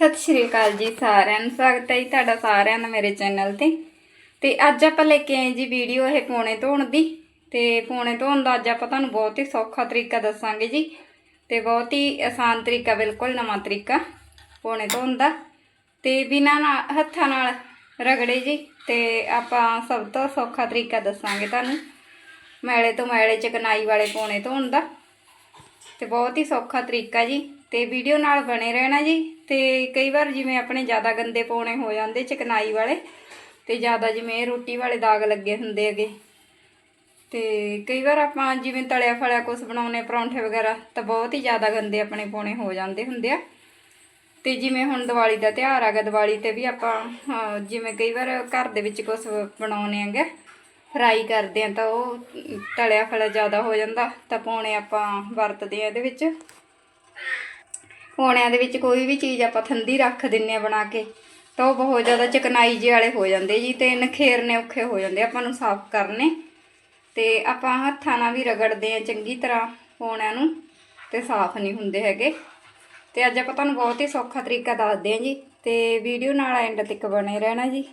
ਸਤਿ ਸ਼੍ਰੀ ਅਕਾਲ ਜੀ ਸਾਰਿਆਂ ਨੂੰ। ਸਵਾਗਤ ਹੈ ਜੀ ਤੁਹਾਡਾ ਸਾਰਿਆਂ ਦਾ ਮੇਰੇ ਚੈਨਲ ਤੇ। ਤੇ ਅੱਜ ਆਪਾਂ ਲੈ ਕੇ ਆਏ ਜੀ ਵੀਡੀਓ ਇਹ ਪੌਣੇ ਧੋਣ ਦੀ। ਤੇ ਪੌਣੇ ਧੋਣ ਦਾ ਅੱਜ ਆਪਾਂ ਤੁਹਾਨੂੰ ਬਹੁਤ ਹੀ ਸੌਖਾ ਤਰੀਕਾ ਦੱਸਾਂਗੇ ਜੀ। ਤੇ ਬਹੁਤ ਹੀ ਆਸਾਨ ਤਰੀਕਾ, ਬਿਲਕੁਲ ਨਵਾਂ ਤਰੀਕਾ ਪੌਣੇ ਧੋਣ ਦਾ। ਤੇ ਬਿਨਾਂ ਨਾ ਹੱਥਾਂ ਨਾਲ ਰਗੜੇ ਜੀ। ਤੇ ਆਪਾਂ ਸਭ ਤੋਂ ਸੌਖਾ ਤਰੀਕਾ ਦੱਸਾਂਗੇ ਤੁਹਾਨੂੰ। ਮੈਲੇ ਤੋਂ ਮੈਲੇ ਚਕਨਾਈ ਵਾਲੇ ਪੌਣੇ ਧੋਣ ਦਾ। ਤੇ ਬਹੁਤ ਹੀ ਸੌਖਾ ਤਰੀਕਾ ਜੀ। ਤੇ ਵੀਡੀਓ ਨਾਲ ਬਣੇ ਰਹਿਣਾ ਜੀ। ਤੇ ਕਈ ਵਾਰ ਜਿਵੇਂ ਆਪਣੇ ਜ਼ਿਆਦਾ ਗੰਦੇ ਪੌਣੇ ਹੋ ਜਾਂਦੇ, ਚਕਨਾਈ ਵਾਲੇ, ਤੇ ਜ਼ਿਆਦਾ ਜਿਵੇਂ ਰੋਟੀ ਵਾਲੇ ਦਾਗ ਲੱਗੇ ਹੁੰਦੇ ਹੈਗੇ। ਤੇ ਕਈ ਵਾਰ ਆਪਾਂ ਜਿਵੇਂ ਤਲਿਆ ਫਲਿਆ ਕੁਝ ਬਣਾਉਨੇ ਪਰੌਂਠੇ ਵਗੈਰਾ, ਤਾਂ ਬਹੁਤ ਹੀ ਜ਼ਿਆਦਾ ਗੰਦੇ ਆਪਣੇ ਪੌਣੇ ਹੋ ਜਾਂਦੇ ਹੁੰਦੇ ਆ। ਤੇ ਜਿਵੇਂ ਹੁਣ ਦੀਵਾਲੀ ਦਾ ਤਿਉਹਾਰ ਆ ਗਿਆ ਦੀਵਾਲੀ ਤੇ ਵੀ ਆਪਾਂ ਜਿਵੇਂ ਕਈ ਵਾਰ ਘਰ ਦੇ ਵਿੱਚ ਕੁਝ ਬਣਾਉਨੇ ਆਂਗੇ ਫਰਾਈ ਕਰਦੇ ਆ ਤਾਂ ਉਹ ਤਲਿਆ ਫਲਿਆ ਜ਼ਿਆਦਾ ਹੋ ਜਾਂਦਾ, ਤਾਂ ਪੌਣੇ ਆਪਾਂ ਵਰਤਦੇ ਆ ਇਹਦੇ ਵਿੱਚ। ਪੌਣਿਆਂ ਦੇ ਵਿੱਚ ਕੋਈ ਵੀ ਚੀਜ਼ ਆਪਾਂ ਠੰਡੀ ਰੱਖ ਦਿੰਨੇ ਆ ਬਣਾ ਕੇ, ਤਾਂ ਉਹ ਬਹੁਤ ਜ਼ਿਆਦਾ ਚਕਨਾਈ ਜੇ ਵਾਲੇ ਹੋ ਜਾਂਦੇ ਜੀ ਤੇ ਨਖੇਰਨੇ ਔਖੇ ਹੋ ਜਾਂਦੇ ਆਪਾਂ ਨੂੰ ਸਾਫ਼ ਕਰਨੇ। ਤੇ ਆਪਾਂ ਹੱਥਾਂ ਨਾਲ ਵੀ ਰਗੜਦੇ ਆ ਚੰਗੀ ਤਰ੍ਹਾਂ ਪੌਣਿਆਂ ਨੂੰ ਤੇ ਸਾਫ਼ ਨਹੀਂ ਹੁੰਦੇ ਹੈਗੇ। ਤੇ ਅੱਜ ਆਪਾਂ ਤੁਹਾਨੂੰ ਬਹੁਤ ਹੀ ਸੌਖਾ ਤਰੀਕਾ ਦੱਸਦੇ ਹਾਂ ਜੀ ਤੇ ਵੀਡੀਓ ਨਾਲ ਐਂਡ ਤੱਕ ਬਣੇ ਰਹਿਣਾ ਜੀ।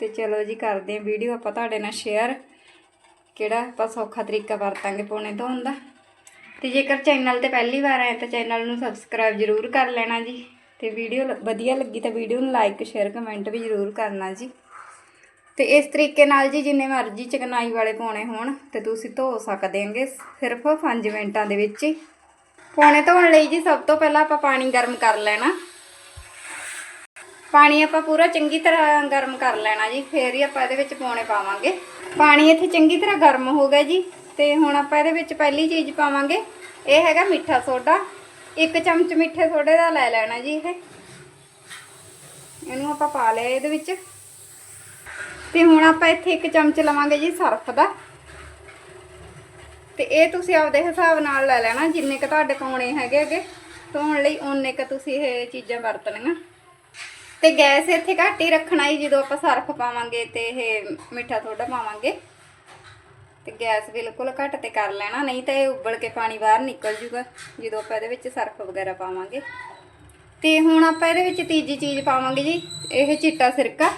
ਤੇ ਚਲੋ ਜੀ ਕਰਦੇ ਹਾਂ ਵੀਡੀਓ, ਆਪਾਂ ਤੁਹਾਡੇ ਨਾਲ ਸ਼ੇਅਰ ਕਿਹੜਾ ਆਪਾਂ ਸੌਖਾ ਤਰੀਕਾ ਵਰਤਾਂਗੇ ਪੌਣੇ ਧੋਣ ਦਾ। ਤੇ ਜੇਕਰ ਚੈਨਲ ਤੇ ਪਹਿਲੀ ਵਾਰ ਆਏ ਤਾਂ ਚੈਨਲ ਨੂੰ ਸਬਸਕ੍ਰਾਈਬ ਜ਼ਰੂਰ ਕਰ ਲੈਣਾ ਜੀ। ਤੇ ਵੀਡੀਓ ਵਧੀਆ ਲੱਗੀ ਤਾਂ ਵੀਡੀਓ ਨੂੰ ਲਾਈਕ ਸ਼ੇਅਰ ਕਮੈਂਟ ਵੀ ਜ਼ਰੂਰ ਕਰਨਾ ਜੀ। ਤੇ ਇਸ ਤਰੀਕੇ ਨਾਲ ਜੀ ਜਿੰਨੇ ਮਰਜ਼ੀ ਚਕਨਾਈ ਵਾਲੇ ਪਾਉਣੇ ਹੋਣ ਤੇ ਤੁਸੀਂ ਧੋ ਸਕਦੇ ਹੋਗੇ ਸਿਰਫ 5 ਮਿੰਟਾਂ ਦੇ ਵਿੱਚ ਹੀ। ਪਾਉਣੇ ਧੋਣ ਲਈ ਜੀ ਸਭ ਤੋਂ ਪਹਿਲਾਂ ਆਪਾਂ ਪਾਣੀ ਗਰਮ ਕਰ ਲੈਣਾ। ਪਾਣੀ ਆਪਾਂ ਪੂਰਾ ਚੰਗੀ ਤਰ੍ਹਾਂ ਗਰਮ ਕਰ ਲੈਣਾ ਜੀ, ਫੇਰ ਹੀ ਆਪਾਂ ਇਹਦੇ ਵਿੱਚ ਪਾਉਣੇ ਪਾਵਾਂਗੇ। ਪਾਣੀ ਇੱਥੇ ਚੰਗੀ ਤਰ੍ਹਾਂ ਗਰਮ ਹੋ ਗਿਆ ਜੀ। ਤੇ ਹੁਣ ਆਪਾਂ ਇਹਦੇ ਵਿੱਚ ਪਹਿਲੀ ਚੀਜ਼ ਪਾਵਾਂਗੇ, ਇਹ ਹੈਗਾ ਮਿੱਠਾ ਸੋਡਾ। ਇੱਕ ਚਮਚ ਮਿੱਠੇ ਸੋਡੇ ਦਾ ਲੈ ਲੈਣਾ ਜੀ ਇਹ। ਇਹਨੂੰ ਆਪਾਂ ਪਾ ਲਿਆ ਇਹਦੇ ਵਿੱਚ। ਤੇ ਹੁਣ ਆਪਾਂ ਇੱਥੇ ਇੱਕ ਚਮਚ ਲਵਾਂਗੇ ਜੀ ਸਰਫ ਦਾ। ਤੇ ਇਹ ਤੁਸੀਂ ਆਪਦੇ ਹਿਸਾਬ ਨਾਲ ਲੈ ਲੈਣਾ, ਜਿੰਨੇ ਕ ਤੁਹਾਡੇ ਕੋਣੇ ਹੈਗੇ ਹੈਗੇ ਧੋਣ ਲਈ ਓਨੇ ਕ ਤੁਸੀਂ ਇਹ ਚੀਜ਼ਾਂ ਵਰਤਣੀਆਂ ਤੇ ਗੈਸ ਇੱਥੇ ਘੱਟ ਹੀ ਰੱਖਣਾ ਜੀ, ਜਦੋਂ ਆਪਾਂ ਸਰਫ ਪਾਵਾਂਗੇ ਤੇ ਇਹ ਮਿੱਠਾ ਥੋੜਾ ਪਾਵਾਂਗੇ। ਤੇ ਗੈਸ ਬਿਲਕੁਲ ਘੱਟ ਤੇ ਕਰ ਲੈਣਾ, ਨਹੀਂ ਤਾਂ ਇਹ ਉਬਲ ਕੇ ਪਾਣੀ ਬਾਹਰ ਨਿਕਲ ਜੂਗਾ, ਜਦੋਂ ਆਪਾਂ ਇਹਦੇ ਵਿੱਚ ਸਰਫ ਵਗੈਰਾ ਪਾਵਾਂਗੇ। ਤੇ ਹੁਣ ਆਪਾਂ ਇਹਦੇ ਵਿੱਚ ਤੀਜੀ ਚੀਜ਼ ਪਾਵਾਂਗੇ ਜੀ, ਇਹ ਚਿੱਟਾ ਸਿਰਕਾ।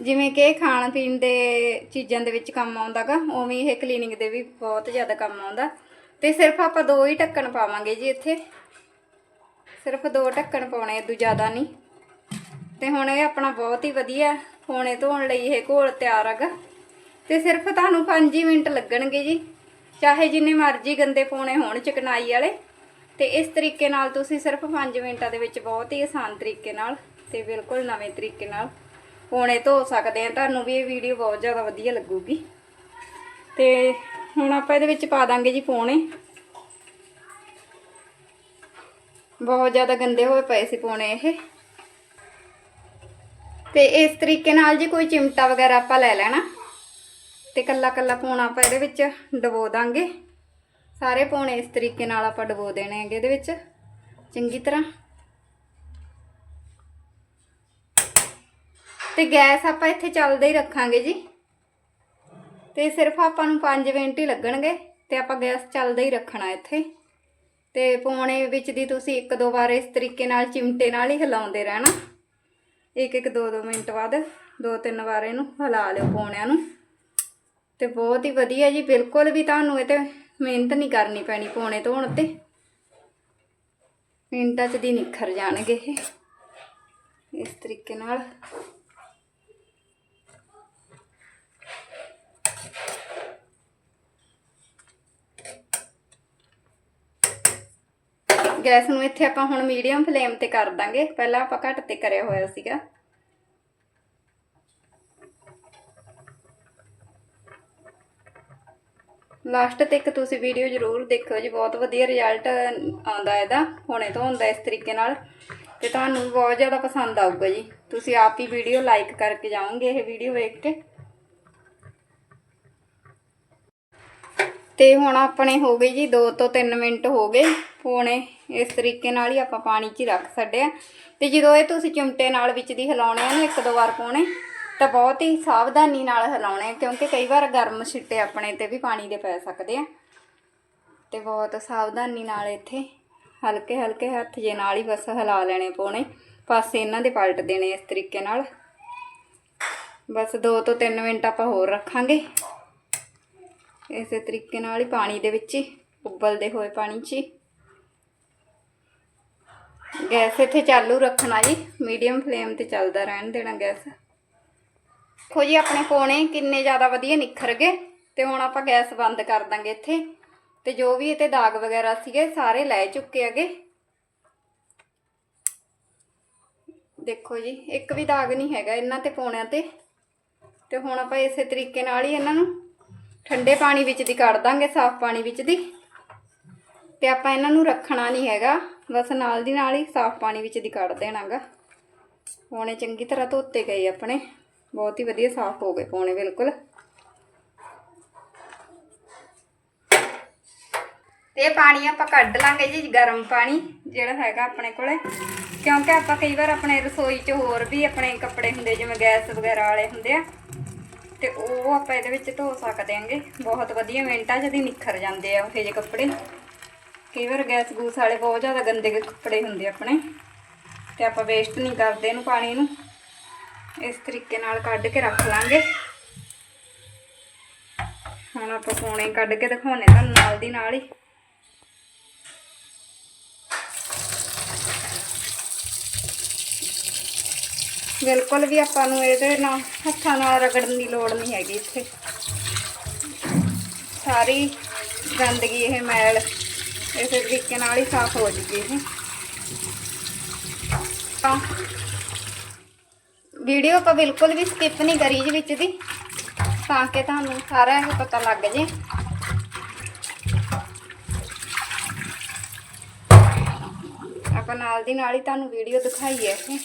ਜਿਵੇਂ ਕਿ ਖਾਣ ਪੀਣ ਦੇ ਚੀਜ਼ਾਂ ਦੇ ਵਿੱਚ ਕੰਮ ਆਉਂਦਾਗਾ, ਉਵੇਂ ਇਹ ਕਲੀਨਿੰਗ ਦੇ ਵੀ ਬਹੁਤ ਜ਼ਿਆਦਾ ਕੰਮ ਆਉਂਦਾ। ਤੇ ਸਿਰਫ ਆਪਾਂ ਦੋ ਹੀ ਢੱਕਣ ਪਾਵਾਂਗੇ ਜੀ ਇੱਥੇ। ਸਿਰਫ ਦੋ ਢੱਕਣ ਪਾਉਣੇ ਇਦੋਂ ਜ਼ਿਆਦਾ ਨਹੀਂ। ਤੇ ਹੁਣ ਇਹ ਆਪਣਾ ਬਹੁਤ ਹੀ ਵਧੀਆ ਪੌਣੇ ਧੋਣ ਲਈ ਇਹ ਘੋਲ ਤਿਆਰ ਹੈਗਾ। ਤੇ ਸਿਰਫ ਤੁਹਾਨੂੰ 5 ਮਿੰਟ ਲੱਗਣਗੇ ਜੀ। ਚਾਹੇ ਜਿੰਨੇ ਮਰਜ਼ੀ ਗੰਦੇ ਪੌਣੇ ਹੋਣ ਚਕਨਾਈ ਵਾਲੇ। ਤੇ ਇਸ ਤਰੀਕੇ ਨਾਲ ਤੁਸੀਂ ਸਿਰਫ 5 ਮਿੰਟਾਂ ਦੇ ਵਿੱਚ ਬਹੁਤ ਹੀ ਆਸਾਨ ਤਰੀਕੇ ਨਾਲ ਤੇ ਬਿਲਕੁਲ ਨਵੇਂ ਤਰੀਕੇ ਨਾਲ ਪੌਣੇ ਧੋ ਸਕਦੇ ਆ। ਤੁਹਾਨੂੰ ਵੀ ਇਹ ਵੀਡੀਓ ਬਹੁਤ ਜ਼ਿਆਦਾ ਵਧੀਆ ਲੱਗੂਗੀ। ਤੇ ਹੁਣ ਆਪਾਂ ਇਹਦੇ ਵਿੱਚ ਪਾ ਦਾਂਗੇ ਜੀ ਪੌਣੇ। ਬਹੁਤ ਜ਼ਿਆਦਾ ਗੰਦੇ ਹੋਏ ਪਏ ਸੀ ਪੌਣੇ ਇਹ। ਤੇ ਇਸ ਤਰੀਕੇ ਨਾਲ ਜੀ ਕੋਈ ਚਿਮਟਾ ਵਗੈਰਾ ਆਪਾਂ ਲੈ ਲੈਣਾ। ਤੇ ਕੱਲਾ ਕੱਲਾ ਪੌਣਾ ਆਪਾਂ ਇਹਦੇ ਵਿੱਚ ਡਬੋ ਦਾਂਗੇ। ਸਾਰੇ ਪੌਣੇ ਇਸ ਤਰੀਕੇ ਨਾਲ ਆਪਾਂ ਡਬੋ ਦੇਣੇ ਹੈਗੇ ਇਹਦੇ ਵਿੱਚ। ਚੰਗੀ ਤਰ੍ਹਾਂ। ਤੇ ਗੈਸ ਆਪਾਂ ਇੱਥੇ ਚੱਲਦਾ ਹੀ ਰੱਖਾਂਗੇ ਜੀ। ਤੇ ਸਿਰਫ ਆਪਾਂ ਨੂੰ 5 ਮਿੰਟ ਹੀ ਲੱਗਣਗੇ ਤੇ ਆਪਾਂ ਗੈਸ ਚੱਲਦਾ ਹੀ ਰੱਖਣਾ ਇੱਥੇ। ਤੇ ਪੌਣੇ ਵਿੱਚ ਦੀ ਤੁਸੀਂ ਇੱਕ ਦੋ ਵਾਰ ਇਸ ਤਰੀਕੇ ਨਾਲ ਚਿਮਟੇ ਨਾਲ ਹੀ ਹਿਲਾਉਂਦੇ ਰਹਿਣਾ। ਇੱਕ ਇੱਕ ਦੋ ਦੋ ਮਿੰਟ ਬਾਅਦ ਦੋ ਤਿੰਨ ਵਾਰ ਇਹਨੂੰ ਹਿਲਾ ਲਿਓ ਪੌਣਿਆਂ ਨੂੰ। ਤੇ ਬਹੁਤ ਹੀ ਵਧੀਆ ਜੀ, ਬਿਲਕੁਲ ਵੀ ਤੁਹਾਨੂੰ ਇਹ ਤੇ ਮਿਹਨਤ ਨਹੀਂ ਕਰਨੀ ਪੈਣੀ ਪੌਣੇ ਧੋਣ ਤੇ। ਮਿੰਟਾਂ 'ਚ ਦੀ ਨਿਖਰ ਜਾਣਗੇ ਇਹ। ਇਸ ਤਰੀਕੇ ਨਾਲ। ਗੈਸ ਨੂੰ ਇੱਥੇ ਆਪਾਂ ਹੁਣ ਮੀਡੀਅਮ ਫਲੇਮ ਤੇ ਕਰ ਦਾਂਗੇ। ਪਹਿਲਾਂ ਆਪਾਂ ਘੱਟ ਤੇ ਕਰਿਆ ਹੋਇਆ ਸੀਗਾ। ਲਾਸਟ ਤੱਕ ਤੁਸੀਂ ਵੀਡੀਓ ਜ਼ਰੂਰ ਦੇਖਿਓ ਜੀ, ਬਹੁਤ ਵਧੀਆ ਰਿਜ਼ਲਟ ਆਉਂਦਾ ਇਹਦਾ, ਹੁਣੇ ਤੋਂ ਹੁੰਦਾ ਇਸ ਤਰੀਕੇ ਨਾਲ। ਤੇ ਤੁਹਾਨੂੰ ਬਹੁਤ ਜ਼ਿਆਦਾ ਪਸੰਦ ਆਊਗਾ ਜੀ। ਤੁਸੀਂ ਆਪ ਹੀ ਵੀਡੀਓ ਲਾਈਕ ਕਰਕੇ ਜਾਓਗੇ ਇਹ ਵੀਡੀਓ ਵੇਖ ਕੇ। ਤੇ ਹੁਣ ਆਪਣੇ ਹੋ ਗਏ ਜੀ 2 ਤੋਂ 3 ਮਿੰਟ ਹੋ ਗਏ। ਪੌਣੇ, ਇਸ ਤਰੀਕੇ ਨਾਲ ਹੀ ਆਪਾਂ ਪਾਣੀ 'ਚ ਹੀ ਰੱਖ ਛੱਡਿਆ। ਤੇ ਜਦੋਂ ਇਹ ਤੁਸੀਂ ਚਿਮਟੇ ਨਾਲ ਵਿੱਚ ਦੀ ਹਿਲਾਉਣੇ ਆ ਨਾ, ਇੱਕ ਦੋ ਵਾਰ ਪਾਉਣੇ ਤਾਂ ਬਹੁਤ ਹੀ ਸਾਵਧਾਨੀ ਨਾਲ ਹਿਲਾਉਣੇ ਕਿਉਂਕਿ ਕਈ ਵਾਰ ਗਰਮ ਛਿੱਟੇ ਆਪਣੇ ਤੇ ਵੀ ਪਾਣੀ ਦੇ ਪੈ ਸਕਦੇ ਆ। ਤੇ ਬਹੁਤ ਸਾਵਧਾਨੀ ਨਾਲ ਇੱਥੇ ਹਲਕੇ ਹਲਕੇ ਹੱਥ ਜੇ ਨਾਲ ਹੀ ਬਸ ਹਿਲਾ ਲੈਣੇ ਪਾਉਣੇ ਪਾਸੇ ਇਹਨਾਂ ਦੇ ਪਲਟ ਦੇਣੇ ਇਸ ਤਰੀਕੇ ਨਾਲ। ਬਸ 2 ਤੋਂ 3 ਮਿੰਟ ਆਪਾਂ ਹੋਰ ਰੱਖਾਂਗੇ। ਇਸੇ ਤਰੀਕੇ ਨਾਲ ਹੀ ਪਾਣੀ ਦੇ ਵਿੱਚ ਹੀ ਉਬਲਦੇ ਹੋਏ ਪਾਣੀ 'ਚ ਹੀ। ਗੈਸ ਇੱਥੇ ਚਾਲੂ ਰੱਖਣਾ ਜੀ, ਮੀਡੀਅਮ ਫਲੇਮ ਤੇ ਚੱਲਦਾ ਰਹਿਣ ਦੇਣਾ ਗੈਸ। ਦੇਖੋ ਜੀ, ਆਪਣੇ ਪੋਣੇ ਕਿੰਨੇ ਜ਼ਿਆਦਾ ਵਧੀਆ ਨਿਖਰ ਗਏ ਤੇ ਹੁਣ ਆਪਾਂ ਗੈਸ ਬੰਦ ਕਰ ਦਾਂਗੇ ਇੱਥੇ। ਤੇ ਜੋ ਵੀ ਇਹਤੇ ਦਾਗ ਵਗੈਰਾ ਸੀਗੇ, ਸਾਰੇ ਲੈ ਚੁੱਕੇ ਹੈਗੇ। ਦੇਖੋ ਜੀ, ਇੱਕ ਵੀ ਦਾਗ ਨਹੀਂ ਹੈਗਾ ਇਹਨਾਂ ਤੇ ਪੋਣਿਆਂ ਤੇ। ਤੇ ਹੁਣ ਆਪਾਂ ਇਸੇ ਤਰੀਕੇ ਨਾਲ ਹੀ ਇਹਨਾਂ ਨੂੰ ਠੰਡੇ ਪਾਣੀ ਵਿੱਚ ਦੀ ਕੱਢ ਦਾਂਗੇ, ਸਾਫ਼ ਪਾਣੀ ਵਿੱਚ ਦੀ। ਤੇ ਆਪਾਂ ਇਹਨਾਂ ਨੂੰ ਰੱਖਣਾ ਨਹੀਂ ਹੈਗਾ, ਬਸ ਨਾਲ ਦੀ ਨਾਲ ਹੀ ਸਾਫ਼ ਪਾਣੀ ਵਿੱਚ ਦੀ ਕੱਢ ਦੇਣਾਗਾ। ਪੋਣੇ ਚੰਗੀ ਤਰ੍ਹਾਂ ਧੋਤੇ ਗਏ ਆਪਣੇ। ਬਹੁਤ ਹੀ ਵਧੀਆ ਸਾਫ਼ ਹੋ ਗਏ ਪੋਣੇ ਬਿਲਕੁਲ। ਤੇ ਇਹ ਪਾਣੀ ਆਪਾਂ ਕੱਢ ਲਾਂਗੇ ਜੀ ਗਰਮ ਪਾਣੀ, ਜਿਹੜਾ ਹੈਗਾ ਆਪਣੇ ਕੋਲੇ। ਕਿਉਂਕਿ ਆਪਾਂ ਕਈ ਵਾਰ ਆਪਣੇ ਰਸੋਈ 'ਚ ਹੋਰ ਵੀ ਆਪਣੇ ਕੱਪੜੇ ਹੁੰਦੇ, ਜਿਵੇਂ ਗੈਸ ਵਗੈਰਾ ਵਾਲੇ ਹੁੰਦੇ ਆ। ਤੇ ਉਹ ਆਪਾਂ ਇਹਦੇ ਵਿੱਚ ਧੋ ਸਕਦੇ ਆਂਗੇ ਬਹੁਤ ਵਧੀਆ ਮਿੰਟਾਂ 'ਚ ਦੀ ਨਿਖਰ ਜਾਂਦੇ ਆ ਉਹ ਜਿਹੇ ਕੱਪੜੇ। ਕਈ ਵਾਰ ਗੈਸ ਗੂਸ ਵਾਲੇ ਬਹੁਤ ਜ਼ਿਆਦਾ ਗੰਦੇ ਕੱਪੜੇ ਹੁੰਦੇ ਆਪਣੇ। ਤੇ ਆਪਾਂ ਵੇਸਟ ਨਹੀਂ ਕਰਦੇ ਇਹਨੂੰ ਪਾਣੀ ਨੂੰ। ਇਸ ਤਰੀਕੇ ਨਾਲ ਕੱਢ ਕੇ ਰੱਖ ਲਾਂਗੇ। ਹੁਣ ਆਪਾਂ ਪੋਣੇ ਕੱਢ ਕੇ ਦਿਖਾਉਣੇ ਤੁਹਾਨੂੰ ਨਾਲ ਦੀ ਨਾਲ ਹੀ। ਬਿਲਕੁਲ ਵੀ ਆਪਾਂ ਨੂੰ ਇਹਦੇ ਨਾਲ ਹੱਥਾਂ ਨਾਲ ਰਗੜਨ ਦੀ ਲੋੜ ਨਹੀਂ ਹੈਗੀ ਇੱਥੇ। ਸਾਰੀ ਗੰਦਗੀ ਇਹ ਮੈਲ ਇਸੇ ਤਰੀਕੇ ਨਾਲ ਹੀ ਸਾਫ਼ ਹੋ ਜੂਗੀ ਇਹ। ਤਾਂ ਵੀਡੀਓ ਆਪਾਂ ਬਿਲਕੁਲ ਵੀ ਸਕਿਪ ਨਹੀਂ ਕਰੀ ਜੀ ਵਿੱਚ ਦੀ। ਤਾਂ ਕਿ ਤੁਹਾਨੂੰ ਸਾਰਾ ਇਹ ਪਤਾ ਲੱਗ ਜੇ। ਆਪਾਂ ਨਾਲ ਦੀ ਨਾਲ ਹੀ ਤੁਹਾਨੂੰ ਵੀਡੀਓ ਦਿਖਾਈ ਹੈ ਇਹ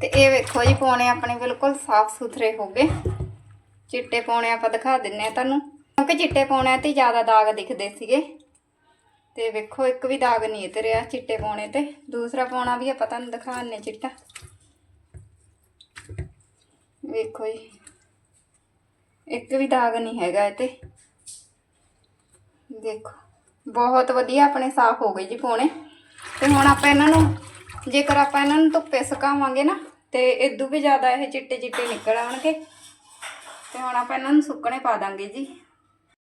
ਤੇ ਇਹ ਵੇਖੋ ਜੀ, ਪੌਣੇ ਆਪਣੇ ਬਿਲਕੁਲ ਸਾਫ਼ ਸੁਥਰੇ ਹੋ ਗਏ। ਚਿੱਟੇ ਪੌਣੇ ਆਪਾਂ ਦਿਖਾ ਦਿੰਨੇ ਆ ਤੁਹਾਨੂੰ। ਕਿਉਂਕਿ ਚਿੱਟੇ ਪੌਣਿਆਂ ਤੇ ਜ਼ਿਆਦਾ ਦਾਗ ਦਿਖਦੇ ਸੀਗੇ। ਤੇ ਵੇਖੋ, ਇੱਕ ਵੀ ਦਾਗ ਨਹੀਂ ਇਹ ਰਿਹਾ ਚਿੱਟੇ ਪੌਣੇ ਤੇ। ਦੂਸਰਾ ਪੌਣਾ ਵੀ ਆਪਾਂ ਤੁਹਾਨੂੰ ਦਿਖਾਣੇ ਚਿੱਟਾ। ਵੇਖੋ ਜੀ। ਇੱਕ ਵੀ ਦਾਗ ਨਹੀਂ ਹੈਗਾ ਇਹ ਤੇ। ਦੇਖੋ ਬਹੁਤ ਵਧੀਆ ਆਪਣੇ ਸਾਫ਼ ਹੋ ਗਏ ਜੀ ਪੌਣੇ। ਤੇ ਹੁਣ ਆਪਾਂ ਇਹਨਾਂ ਨੂੰ, ਜੇਕਰ ਆਪਾਂ ਇਹਨਾਂ ਨੂੰ ਧੁੱਪੇ ਸੁਕਾਵਾਂਗੇ ਨਾ, ਤੇ ਇਦੋਂ ਵੀ ਜ਼ਿਆਦਾ ਇਹ ਚਿੱਟੇ ਚਿੱਟੇ ਨਿਕਲ ਆਉਣਗੇ। ਤੇ ਹੁਣ ਆਪਾਂ ਇਹਨਾਂ ਨੂੰ ਸੁੱਕਣੇ ਪਾ ਦਾਂਗੇ ਜੀ।